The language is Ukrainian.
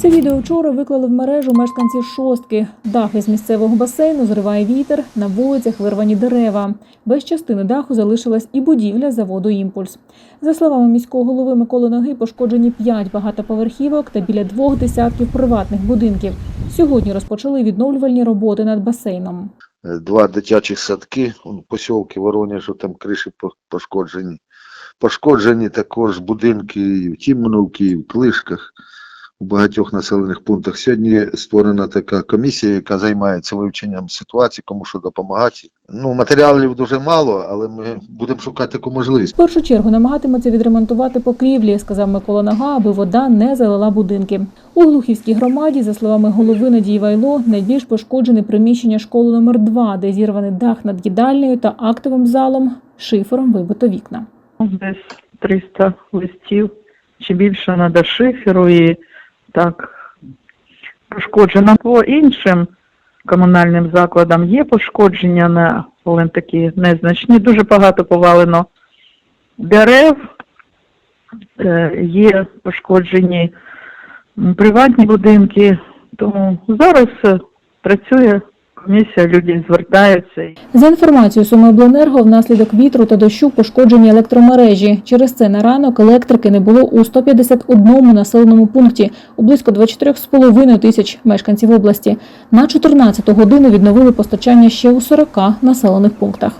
Це відео вчора виклали в мережу мешканці шостки. Дахи з місцевого басейну зриває вітер, на вулицях вирвані дерева. Без частини даху залишилась і будівля заводу Імпульс. За словами міського голови Миколи Ноги, пошкоджені п'ять багатоповерхівок та біля двох десятків приватних будинків. Сьогодні розпочали відновлювальні роботи над басейном. Два дитячих садки, он, посілки Воронежу, там криші по- пошкоджені. Пошкоджені також будинки і в Тімоновці, і в Клишках, у багатьох населених пунктах. Сьогодні створена така комісія, яка займається вивченням ситуації, кому що допомагати. Ну, матеріалів дуже мало, але ми будемо шукати таку можливість. В першу чергу намагатиметься відремонтувати покрівлі, сказав Микола Нога, аби вода не залила будинки. У Глухівській громаді, за словами голови Надії Вайло, найбільш пошкоджене приміщення школи номер 2 де зірваний дах над їдальнею та актовим залом, шифером вибито вікна. Десь 300 листів чи більше надо шиферу і так пошкоджено. По іншим комунальним закладам є пошкодження, на, але такі незначні. Дуже багато повалено дерев, е, є пошкоджені приватні будинки. Тому зараз працює комісія, люди звертаються. За інформацією Сумиобленерго, внаслідок вітру та дощу пошкоджені електромережі. Через це на ранок електрики не було у 151 населеному пункті у близько 24,5 тисяч мешканців області. На 14 годину відновили постачання ще у 40 населених пунктах.